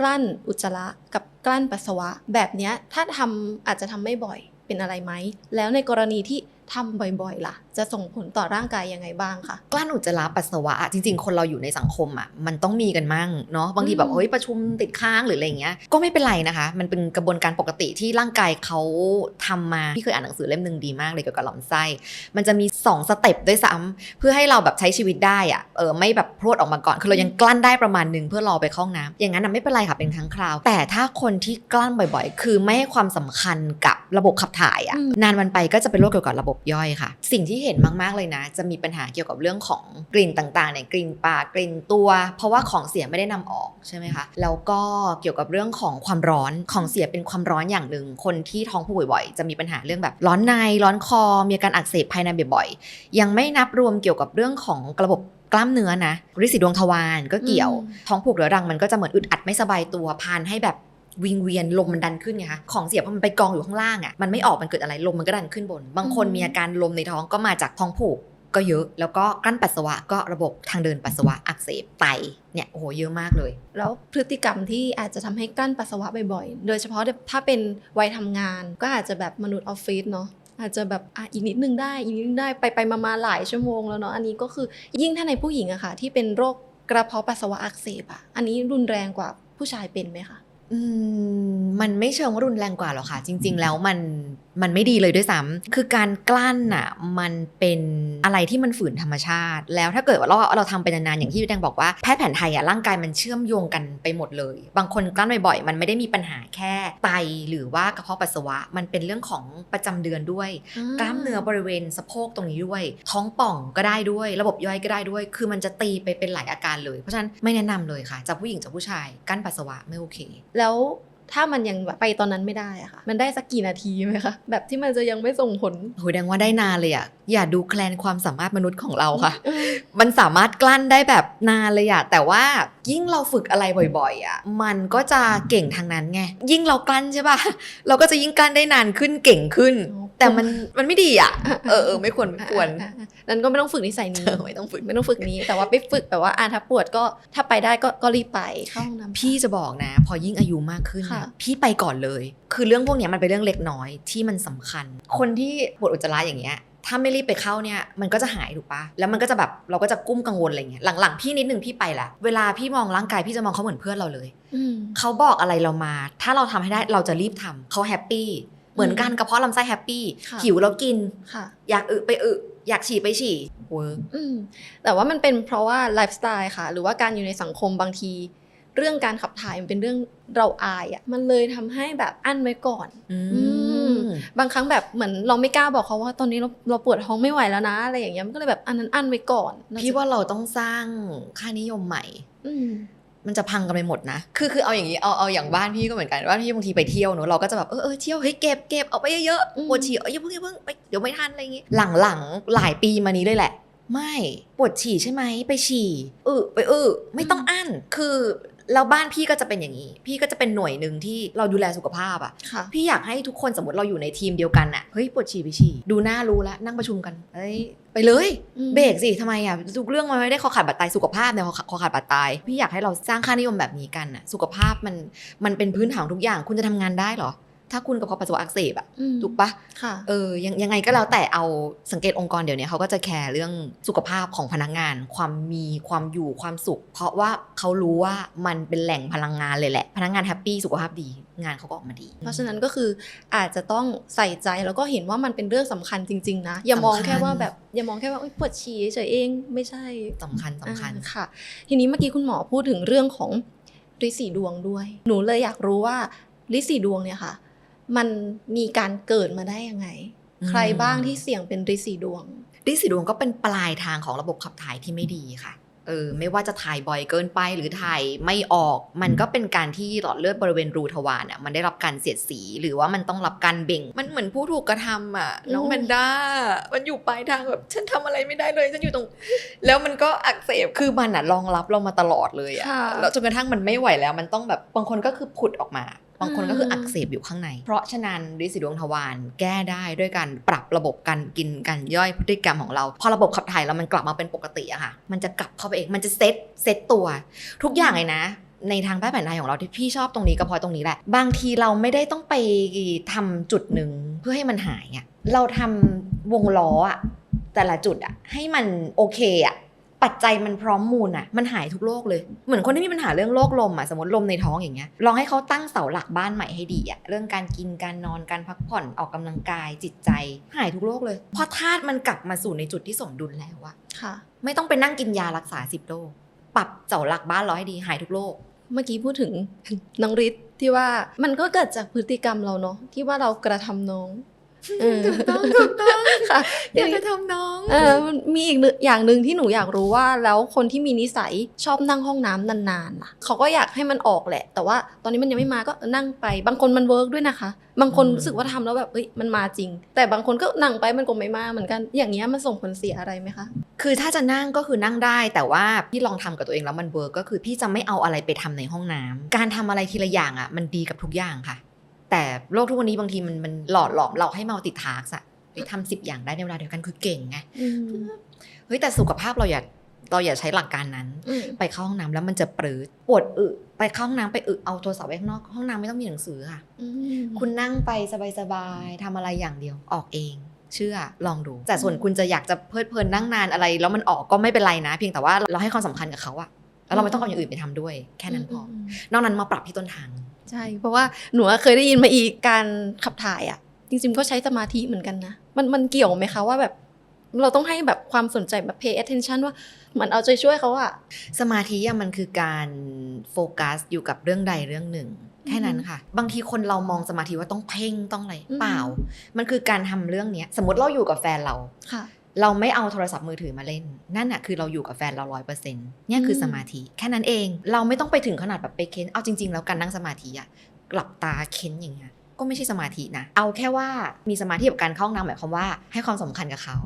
กลั้นอุจจาระกับกลั้นปัสสาวะ แบบนี้ถ้าทำอาจจะทำไม่บ่อยเป็นอะไรไหม แล้วในกรณีที่ ทำบ่อยๆ ล่ะ จะส่งผลต่อร่างกายยังไงบ้างคะกลั้นอุจจาระปัสสาวะอะจริง ๆ คนเราอยู่ในสังคมอะมันต้องมีกันมั่งเนาะบางทีแบบอืมเฮ้ยประชุมติดค้างหรืออะไรอย่างเงี้ยก็ไม่เป็นไรนะคะ มันเป็นกระบวนการปกติที่ร่างกายเขาทำมาพี่เคยอ่านหนังสือเล่มหนึ่งดีมากเลยเกี่ยวกับลำไส้ มันจะมี 2 สเต็ปด้วยซ้ำเพื่อให้เราแบบใช้ชีวิตได้อะเออไม่แบบพรวดออกมาก่อนคือเรายังกลั้นได้ประมาณหนึ่งเพื่อรอไปเข้าห้องน้ำอย่างนั้นน่ะไม่เป็นไรค่ะเป็นครั้งคราว แต่ถ้าคนที่กลั้นบ่อย ๆ คือไม่ให้ความสำคัญกับระบบขับถ่ายอะอืมนานวันไปก็จะเป็นโรคเกี่ยวกับระบบย่อยค่ะ สิ่งที่เห็นมาก ๆ เลยนะ จะมีปัญหาเกี่ยวกับเรื่องของกลิ่นต่างๆเนี่ยกลิ่นปากกลิ่นตัว เพราะว่าของเสียไม่ได้นำออกใช่ไหมคะแล้วก็เกี่ยวกับเรื่องของความร้อนของเสียเป็นความร้อนอย่างหนึ่งคนที่ท้องผูกบ่อยๆ จะมีปัญหาเรื่องแบบร้อนในร้อนคอ มีอาการอักเสบภายในบ่อยๆ ยังไม่นับรวมเกี่ยวกับเรื่องของระบบกล้ามเนื้อนะริดสีดวงทวารก็เกี่ยวอืมท้องผูกเรื้อรังมันก็จะเหมือนอึดอัดไม่สบายตัวพานให้แบบ วิงเวียนลมมันดันขึ้นไงคะของเสียพอมันไปกองอยู่ข้างล่างอะ่ะมันไม่ออกมันเกิดอะไรลมมันก็ดันขึ้นบน บางคนอืมมีอาการลมในท้องก็มาจากท้องผูกก็เยอะแล้วก็กลั้นปัสสาวะก็ระบบทางเดินปัสสาวะอักเสบไตเนี่ยโอ้โหเยอะมากเลย แล้วพฤติกรรมที่อาจจะทำให้กลั้นปัสสาวะบ่อยๆ โดยเฉพาะถ้าเป็นวัยทำงาน ก็อาจจะแบบมนุษย์ออฟฟิศเนาะอาจจะแบบอะอีกนิดนึงได้อีกนิดนึงได้ไปไปมามาหลายชั่วโมงแล้วเนาะอันนี้ก็คือยิ่งถ้าในผู้หญิงอะค่ะที่เป็นโรคกระเพาะปัสสาวะอักเสบอะอันนี้รุนแรงกว่าผู้ชายเป็นไหมคะ อืมมันไม่เชิงว่ารุนแรงกว่าหรอกค่ะ จริง ๆ แล้วมันมันไม่ดีเลยด้วยซ้ำคือการกลั้นอะมันเป็นอะไรที่มันฝืนธรรมชาติ แล้วถ้าเกิดว่าเราเราทำไปนานๆอย่างที่พี่แดงบอกว่าแพทย์แผนไทยอะร่างกายมันเชื่อมโยงกันไปหมดเลย บางคนกลั้นบ่อยๆมันไม่ได้มีปัญหาแค่ไตหรือว่ากระเพาะปัสสาวะ มันเป็นเรื่องของประจำเดือนด้วย กล้ามเนื้อบริเวณสะโพกตรงนี้ด้วย ท้องป่องก็ได้ด้วย ระบบย่อยก็ได้ด้วย คือมันจะตีไปเป็นหลายอาการเลย เพราะฉะนั้นไม่แนะนำเลยค่ะจากผู้หญิงจากผู้ชายกั้นปัสสาวะไม่โอเคแล้วถ้ามันยังแบบไปตอนนั้นไม่ได้อะค่ะ มันได้สักกี่นาทีไหมคะ แบบที่มันจะยังไม่ส่งผลโหแดงว่าได้นานเลยอะอย่าดูแคลนความสามารถมนุษย์ของเราค่ะ มันสามารถกลั้นได้แบบนานเลยอะแต่ว่ายิ่งเราฝึกอะไรบ่อย ๆอะมันก็จะเก่งทางนั้นไง ยิ่งเรากลั้นใช่ปะเราก็จะยิ่งกลั้นได้นานขึ้นเก่งขึ้นอ๋อ แต่มันมันไม่ดีอะเออเออไม่ควรไม่ควรอะอะอะนั้นก็ไม่ต้องฝึกนิสัยนี้เออไม่ต้องฝึกไม่ต้องฝึกนี้แต่ว่าไปฝึกแบบว่าอะถ้าปวดก็ถ้าไปได้ก็ก็รีบไปเข้าห้องน้ำพี่จะบอกนะ พอยิ่งอายุมากขึ้นค่ะนะพี่ไปก่อนเลย คือเรื่องพวกเนี้ยมันเป็นเรื่องเล็กน้อยที่มันสำคัญ คนที่ปวดอุจจาระอย่างเงี้ยถ้าไม่รีบไปเข้าเนี่ยมันก็จะหายถูกปะแล้วมันก็จะแบบเราก็จะกุ้มกังวลอะไรเงี้ยหลังๆพี่นิดนึงพี่ไปละเวลาพี่มองร่างกายพี่จะมองเขาเหมือนเพื่อนเราเลยอืมเขาบอกอะไรเรามา ถ้าเราทำให้ได้เราจะรีบทำเขาแฮปปี้ เหมือนกันกระเพาะลำไส้แฮปปี้ค่ะหิวเรากินค่ะอยากอึไปอึอยากฉี่ไปฉี่เวิร์กอืมแต่ว่ามันเป็นเพราะว่าไลฟ์สไตล์ค่ะ หรือว่าการอยู่ในสังคมบางที เรื่องการขับถ่ายมันเป็นเรื่องเราอายอะ่ะมันเลยทำให้แบบอั้นไว้ก่อนมบางครั้งแบบเหมือนเราไม่กล้าบอกเขาว่าตอนนี้เราเราปวดท้องไม่ไหวแล้วนะอะไรอย่างเงี้ยมันก็เลยแบบอันนั้นอั้นไว้ก่อนเรจะพี่ว่าเราต้องสร้างค่านิยมใหม่อื มันจะพังกันไปหมดนะ คือคือเอาอย่างนี้เอาเอาอย่างบ้านพี่ก็เหมือนกันบ้านพี่บางทีไปเที่ยวเนอะเราก็จะแบบเออเออเที่ยวเฮ้ยเก็บเก็บเอาไปเยอะๆปวดฉี่เอ้ยอย่าเพิ่งอย่าเพิ่งไปเดี๋ยวไม่ทันอะไรอย่างงี้หลังๆหลายปีมานี้เลยแหละ ไม่ปวดฉี่ใช่ไหมไปฉี่เออไปเออไม่ต้องอั้นคือ แล้วบ้านพี่ก็จะเป็นอย่างนี้ พี่ก็จะเป็นหน่วยหนึ่งที่เราดูแลสุขภาพอะค่ะ พี่อยากให้ทุกคนสมมติเราอยู่ในทีมเดียวกันอะเฮ้ยปวดฉี่ไปฉี่ ดูหน้ารู้แล้วนั่งประชุมกัน เฮ้ยไปเลยอืมเบรกสิทำไมอะทุกเรื่องมันไม่ได้คอขาดบาดตายสุขภาพเนี่ยคอขาคอขาดบาดตาย พี่อยากให้เราสร้างค่านิยมแบบนี้กันอะสุขภาพมันมันเป็นพื้นฐานของทุกอย่างคุณจะทำงานได้เหรอ ถ้าคุณกับพาะปัสสาวะอักเสบอะอืมถูกปะค่ะเออยังยังไงก็แล้วแต่เอาสังเกตองค์กรเดี๋ยวนี้เขาก็จะแคร์เรื่องสุขภาพของพนักงาน ความมีความอยู่ความสุข เพราะว่าเขารู้ว่ามันเป็นแหล่งพลังงานเลยแหละ พนักงานแฮปปี้สุขภาพดีงานเขาก็ออกมาดี เพราะฉะนั้นก็คืออาจจะต้องใส่ใจแล้วก็เห็นว่ามันเป็นเรื่องสำคัญจริง ๆ นะ อย่ามองสำคัญแค่ว่าแบบอย่ามองแค่ว่าอุ๊ยปวดฉี่เฉยๆเองไม่ใช่สำคัญสำคัญอ่าค่ะ ทีนี้เมื่อกี้คุณหมอพูดถึงเรื่องของฤทธิ์สีดวงด้วย หนูเลยอยากรู้ว่าฤทธิ์สีดวงเนี่ยค่ะ มันมีการเกิดมาได้ยังไงอืมใครบ้างที่เสี่ยงเป็นฤทธิ์สีดวงฤทธิ์สีดวงก็เป็นปลายทางของระบบขับถ่ายที่ไม่ดีค่ะเออไม่ว่าจะถ่ายบ่อยเกินไปหรือถ่ายไม่ออก มันก็เป็นการที่หลอดเลือดบริเวณรูทวารอะมันได้รับการเสียดสี หรือว่ามันต้องรับการเบ่ง มันเหมือนผู้ถูกกระทำอะน้องอืมแมนด้ามันอยู่ปลายทางแบบฉันทำอะไรไม่ได้เลยฉันอยู่ตรง แล้วมันก็อักเสบคือมันอะรองรับเรามาตลอดเลยอะค่ะแล้วจนกระทั่งมันไม่ไหวแล้ว มันต้องแบบบางคนก็คือผุดออกมา บางคนก็คืออักเสบอยู่ข้างใน เพราะฉะนั้นฤทธิ์สีดวงทวารแก้ได้ด้วยการปรับระบบการกินการย่อยพฤติกรรมของเรา พอระบบขับถ่ายเรามันกลับมาเป็นปกติอะค่ะ มันจะกลับเข้าไปเองมันจะเซตเซตตัว ทุกอย่างเลยนะในทางแพทย์แผนไทยของเราที่พี่ชอบตรงนี้ก็พราะตรงนี้แหละ บางทีเราไม่ได้ต้องไปทำจุดหนึ่งเพื่อให้มันหายอะเราทำวงล้ออะแต่ละจุดอะให้มันโอเคอะ ปัจจัยมันพร้อมมูลอะมันหายทุกโรคเลย เหมือนคนที่มีปัญหาเรื่องโรคลมอะสมมติลมในท้องอย่างเงี้ยลองให้เขาตั้งเสาหลักบ้านใหม่ให้ดีอะเรื่องการกินการนอนการพักผ่อนออกกำลังกายจิตใจ หายทุกโรคเลย เพราะธาตุมันกลับมาสู่ในจุดที่สมดุลแล้วอะค่ะ ไม่ต้องไปนั่งกินยารักษาสิบโรคปรับเสาหลักบ้านเราให้ดีหายทุกโรคเมื่อกี้พูดถึงน้องฤทธิ์ที่ว่ามันก็เกิดจากพฤติกรรมเราเนาะที่ว่าเรากระทำน้องเออ ถูกต้องถูกต้องค่ะอยากจะทำน้องเออมันมีอีกหนึ่งอย่างหนึ่งที่หนูอยากรู้ว่าแล้วคนที่มีนิสัยชอบนั่งห้องน้ำนานๆล่ะเขาก็อยากให้มันออกแหละ แต่ว่าตอนนี้มันยังไม่มาก็นั่งไป บางคนมันเวิร์กด้วยนะคะ บางคนอืมรู้สึกว่าทำแล้วแบบเอ้ยมันมาจริง แต่บางคนก็นั่งไปมันก็ไม่มาเหมือนกัน อย่างเงี้ยมันส่งผลเสียอะไรไหมคะคือถ้าจะนั่งก็คือนั่งได้แต่ว่าพี่ลองทำกับตัวเองแล้วมันเวิร์กก็คือพี่จะไม่เอาอะไรไปทำในห้องน้ำการทำอะไรทีละอย่างอะมันดีกับทุกอย่างค่ะ แต่โลกทุกวันนี้บางทีมันมันหลอดหลอมเราให้เมาติดทาร์กอะไปทำสิบอย่างได้ในเวลาเดียวกันคือเก่งไงอืมเฮ้ยแต่สุขภาพเราอย่าเราอย่าใช้หลักการนั้นอืมไปเข้าห้องน้ำแล้วมันจะปรืดปวดอึไปเข้าห้องน้ำไปอึเอาโทรศัพท์ไว้ข้างนอกห้องน้ำไม่ต้องมีหนังสือค่ะอืมคุณนั่งไปสบายๆทำอะไรอย่างเดียวออกเอง เชื่อลองดู แต่ส่วนคุณจะอยากจะเพลิดเพลินนั่งนานอะไร แล้วมันออกก็ไม่เป็นไรนะ เพียงแต่ว่าเราให้ความสำคัญกับเขาอะแล้วเราไม่ต้องเอาอย่างอื่นไปทำด้วย แค่นั้นพออมนอกนั้นมาปรับที่ต้นทาง ใช่ เพราะว่าหนูอะเคยได้ยินมาอีกการขับถ่ายอะ จริงๆก็ใช้สมาธิเหมือนกันนะ มันมันเกี่ยวไหมคะว่าแบบเราต้องให้แบบความสนใจแบบ pay attention ว่าเหมือนเอาใจช่วยเขาอะสมาธิอะมันคือการโฟกัสอยู่กับเรื่องใดเรื่องหนึ่ง แค่นั้นค่ะ บางทีคนเรามองสมาธิว่าต้องเพ่งต้องอะไรอืมเปล่า มันคือการทำเรื่องเนี้ย สมมติเราอยู่กับแฟนเราค่ะ เราไม่เอาโทรศัพท์มือถือมาเล่น นั่นน่ะคือเราอยู่กับแฟนเราร้อยเปอร์เซ็นต์เนี่ยคืออมสมาธิ แค่นั้นเอง เราไม่ต้องไปถึงขนาดแบบไปเค้น เอาจริง ๆ แล้วการนั่งสมาธิอะหลับตาเค้นอย่างเงี้ย ก็ไม่ใช่สมาธินะ เอาแค่ว่ามีสมาธิกับการเข้าห้องน้ำหมายความว่า ให้ความสำคัญกับเขา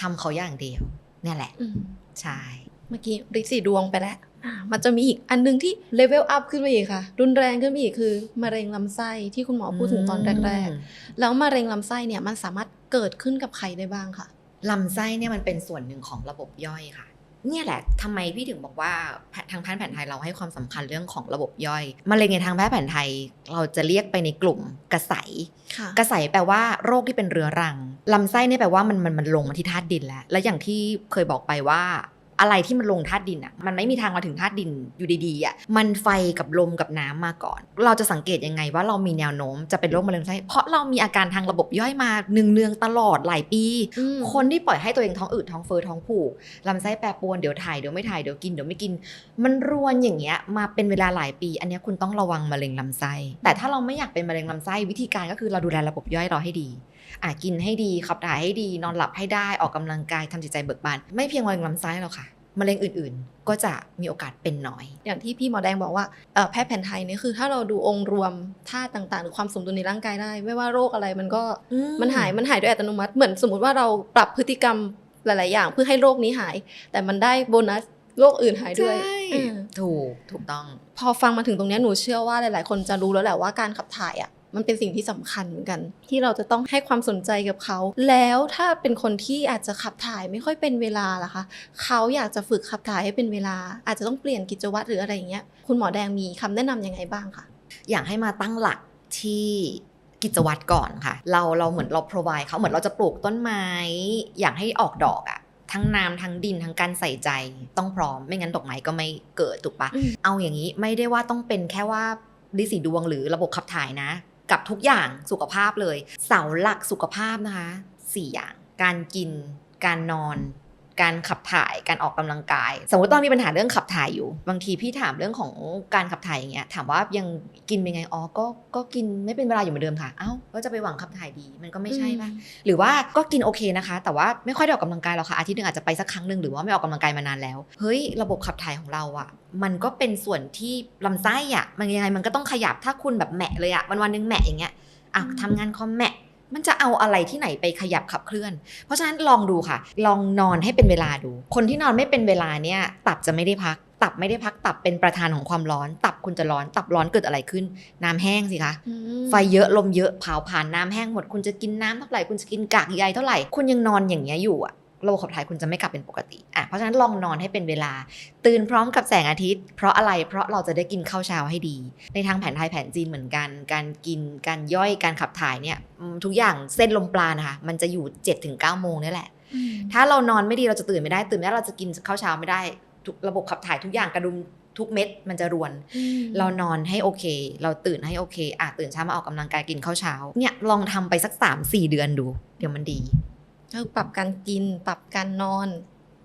ทำเขาอย่างเดียว เนี่ยแหละอืมใช่ เมื่อกี้ริสีดวงไปแล้วอ่ามันจะมีอีกอันหนึงที่เลเวลอัพขึ้นไปอีกค่ะ รุนแรงขึ้นไปอีกคือมะเร็งลำไส้ที่คุณหมอพูดถึงตอนแรก ๆ แล้วมะเร็งลำไส้เนี่ยมันสามารถเกิดขึ้นกับใครได้บ้างค่ะ ลำไส้เนี่ยมันเป็นส่วนหนึ่งของระบบย่อยค่ะ เนี่ยแหละทำไมพี่ถึงบอกว่าแพททางแพทย์แผนไทยเราให้ความสำคัญเรื่องของระบบย่อยมะเร็งในทางแพทย์แผนไทยเราจะเรียกไปในกลุ่มกระใสค่ะกระใสแปลว่าโรคที่เป็นเรื้อรังลำไส้เนี่ยแปลว่ามันมันมันลงมาที่ธาตุดินแล้ว และอย่างที่เคยบอกไปว่า อะไรที่มันลงธาตุดินอะมันไม่มีทางมาถึงธาตุดินอยู่ดีๆอะมันไฟกับลมกับน้ำมาก่อน เราจะสังเกตยังไงว่าเรามีแนวโน้มจะเป็นโรคมะเร็งลำไส้เพราะเรามีอาการทางระบบย่อยมาเนืองๆตลอดหลายปีอืมคนที่ปล่อยให้ตัวเองท้องอืดท้องเฟ้อท้องผูกลำไส้แปรปรวนเดี๋ยวถ่ายเดี๋ยวไม่ถ่ายเดี๋ยวกินเดี๋ยวไม่กิน มันรวนอย่างเงี้ยมาเป็นเวลาหลายปี อันเนี้ยคุณต้องระวังมะเร็งลำไส้ แต่ถ้าเราไม่อยากเป็นมะเร็งลำไส้วิธีการก็คือเราดูแลระบบย่อยเราให้ดี อะกินให้ดีขับถ่ายให้ดี นอนหลับให้ได้ออกกำลังกายทำจิตใจเบิกบาน ไม่เพียงมะเร็งลำไส้หรอกค่ะมะเร็งอื่นๆ ก็จะมีโอกาสเป็นน้อย อย่างที่พี่หมอแดงบอกว่าเอ่อแพทย์แผนไทยเนี่ยคือ ถ้าเราดูองค์รวมธาตุต่างๆ หรือความสมดุลในร่างกายได้ ไม่ว่าโรคอะไรมันก็มันหายมันหายโดยอัตโนมัติเหมือนสมมุติว่าเราปรับพฤติกรรมหลายๆอย่างเพื่อให้โรคนี้หาย แต่มันได้โบนัสโรคอื่นหายด้วยใช่อืมถูกถูกต้อง พอฟังมาถึงตรงเนี้ยหนูเชื่อว่าหลาย ๆ คนจะรู้แล้วแหละว่าการขับถ่ายอะ มันเป็นสิ่งที่สำคัญเหมือนกัน ที่เราจะต้องให้ความสนใจกับเขา แล้วถ้าเป็นคนที่อาจจะขับถ่ายไม่ค่อยเป็นเวลาล่ะคะเขาอยากจะฝึกขับถ่ายให้เป็นเวลา อาจจะต้องเปลี่ยนกิจวัตรหรืออะไรอย่างเงี้ยคุณหมอแดงมีคำแนะนำยังไงบ้างคะอยากให้มาตั้งหลักที่กิจวัตรก่อนค่ะ เราเราเหมือนเรา provide เขาเหมือนเราจะปลูกต้นไม้ อยากให้ออกดอกอะทั้งน้ำทั้งดินทั้งการใส่ใจต้องพร้อม ไม่งั้นดอกไม้ก็ไม่เกิดถูกปะอืมเอาอย่างนี้ไม่ได้ว่าต้องเป็นแค่ว่าลิสีดวงหรือระบบขับถ่ายนะ กับทุกอย่างสุขภาพเลย เสาหลักสุขภาพนะคะสี่อย่าง การกิน การนอน การขับถ่ายการออกกำลังกาย สมมติตอนมีปัญหาเรื่องขับถ่ายอยู่ บางทีพี่ถามเรื่องของการขับถ่ายอย่างเงี้ยถามว่ายังกินเป็นไงอ๋อก็ก็กินไม่เป็นเวลาอยู่เหมือนเดิมค่ะเอ้าก็จะไปหวังขับถ่ายดีมันก็ไม่ใช่ปะหรือว่าก็กินโอเคนะคะ แต่ว่าไม่ค่อยได้ออกกำลังกายหรอกค่ะอาทิตย์หนึงอาจจะไปสักครั้งหนึ่งหรือว่าไม่ออกกำลังกายมานานแล้วเฮ้ยระบบขับถ่ายของเราอะมันก็เป็นส่วนที่ลำไส้อะมันยังไงมันก็ต้องขยับถ้าคุณแบบแหมะเลยอะวันวันๆหนึงแหมะอย่างเงี้ยอะอืมทำงานคอมแหมะ มันจะเอาอะไรที่ไหนไปขยับขับเคลื่อน เพราะฉะนั้นลองดูค่ะ ลองนอนให้เป็นเวลาดู คนที่นอนไม่เป็นเวลาเนี่ยตับจะไม่ได้พัก ตับไม่ได้พักตับเป็นประธานของความร้อน ตับคุณจะร้อน ตับร้อนเกิดอะไรขึ้น น้ำแห้งสิคะอืมไฟเยอะลมเยอะเผาผ่านน้ำแห้งหมด คุณจะกินน้ำเท่าไหร่คุณจะกินกากใยเท่าไหร่ คุณยังนอนอย่างเงี้ยอยู่อะ ระบบขับถ่ายคุณจะไม่กลับเป็นปกติอะเพราะฉะนั้นลองนอนให้เป็นเวลา ตื่นพร้อมกับแสงอาทิตย์ เพราะอะไรเพราะเราจะได้กินข้าวเช้าให้ดี ในทางแผนไทยแผนจีนเหมือนกัน การกินการย่อยการขับถ่ายเนี่ยอืมทุกอย่างเส้นลมปราณนะคะมันจะอยู่7จ็ถึงเโมงนี่แหละ ถ้าเรานอนไม่ดีเราจะตื่นไม่ได้ตื่นไม่ได้เราจะกินข้าวเช้าไม่ได้ทุกระบบขับถ่ายทุกอย่างกระดุมทุกเม็ดมันจะรวน เรานอนให้โอเค เราตื่นให้โอเคอะตื่นเช้ามาออกกำลังกายกินข้าวเช้าเนี่ยลองทำไปสัก3 4 เดือนดู เดี๋ยวมันดี ก็ปรับการกิน ปรับการนอน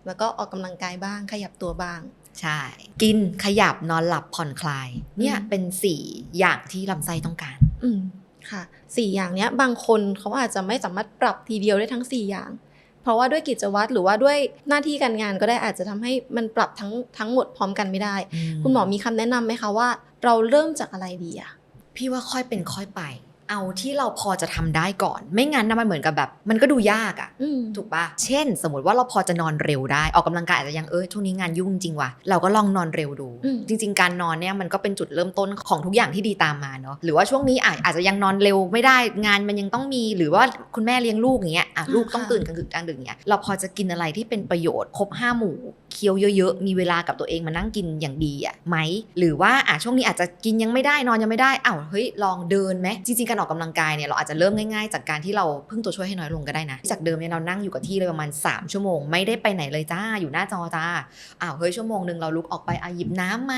แล้วก็ออกกำลังกายบ้าง ขยับตัวบ้าง ใช่ กินขยับนอนหลับผ่อนคลาย เนี่ยอืมเป็น4อย่างที่ลำไส้ต้องการ อืมค่ะสี่อย่างเนี้ยบางคนเขาอาจจะไม่สามารถปรับทีเดียวได้ทั้งสี่อย่าง เพราะว่าด้วยกิจวัตรหรือว่าด้วยหน้าที่การงานก็ได้อาจจะทำให้มันปรับทั้งทั้งหมดพร้อมกันไม่ได้ คุณหมอมีคำแนะนำไหมคะว่า เราเริ่มจากอะไรดีอะพี่ว่าค่อยเป็นค่อยไป เอาที่เราพอจะทำได้ก่อน ไม่งั้นนะมันเหมือนกับแบบ มันก็ดูยากอะอืมถูกปะเช่น สมมติว่าเราพอจะนอนเร็วได้ออกกำลังกายอาจจะยังเออช่วงนี้งานยุ่งจริงว่ะเราก็ลองนอนเร็วดูอืมจริง ๆ การนอนเนี่ยมันก็เป็นจุดเริ่มต้นของทุกอย่างที่ดีตามมาเนาะหรือว่าช่วงนี้อาจอาจจะยังนอนเร็วไม่ได้งานมันยังต้องมี หรือว่าคุณแม่เลี้ยงลูกอย่างเงี้ยอะลูกต้องตื่นกลางคืนกลางดึกอย่างเงี้ยเราพอจะกินอะไรที่เป็นประโยชน์ครบห้าหมู่เคี้ยวเยอะๆมีเวลากับตัวเองมานั่งกินอย่างดีอะไหม หรือว่าอะช่วงนี้อาจจะกินยังไม่ได้นอนยังไม่ได้อ้าวเฮ้ยลองเดินไหมจริงๆการออกกำลังกายเนี่ยเราอาจจะเริ่มง่ายๆ จากการที่เราพึ่งตัวช่วยให้น้อยลงก็ได้นะ จากเดิมเนี่ยเรานั่งอยู่กับที่เลยประมาณ 3 ชั่วโมง ไม่ได้ไปไหนเลยจ้าอยู่หน้าจอจ้าอ้าวเฮ้ยชั่วโมงหนึ่งเราลุกออกไปอะหยิบน้ำไหม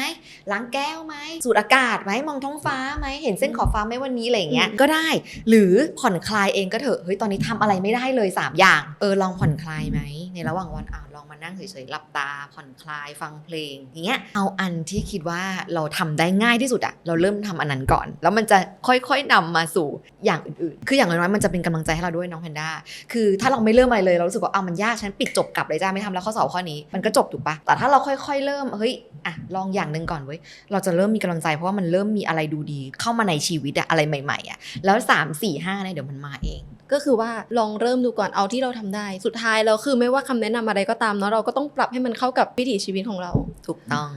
ล้างแก้วไหมสูดอากาศไหมมองท้องฟ้าไหมเห็นเส้นขอบฟ้าไหมวันนี้อะไรอย่างเงี้ยก็ได้ หรือผ่อนคลายเองก็เถอะเฮ้ยตอนนี้ทำอะไรไม่ได้เลย 3 อย่าง เออลองผ่อนคลายไหมในระหว่างวันอะลองมานั่งเฉยๆหลับตาผ่อนคลายฟังเพลงอย่างเงี้ยเอาอันที่คิดว่าเราทำได้ง่ายที่สุดอะเราเริ่มทำอันนั้นก่อน แล้วมันจะค่อยๆนำมาสู่อย่างอื่นๆ คืออย่างน้อยๆมันจะเป็นกำลังใจให้เราด้วยน้องแพนด้าคือถ้าเราไม่เริ่มอะไรเลยเรารู้สึกว่าเอามันยากฉันปิดจบกลับเลยจ้าไม่ทำแล้วข้อสอบข้อนี้มันก็จบถูกปะแต่ถ้าเราค่อยๆ เริ่มเฮ้ยอะลองอย่างหนึ่งก่อนเว้ยเราจะเริ่มมีกำลังใจเพราะว่ามันเริ่มมีอะไรดูดี เข้ามาในชีวิตอะอะไรใหม่ๆอะแล้ว3 4 5เนี่ยเดี๋ยวมันมาเอง ก็คือว่าลองเริ่มดูก่อนเอาที่เราทำได้ สุดท้ายแล้วคือไม่ว่าคำแนะนำอะไรก็ตามเนาะเราก็ต้องปรับให้มันเข้ากับวิถีชีวิตของเรา ถูกต้อง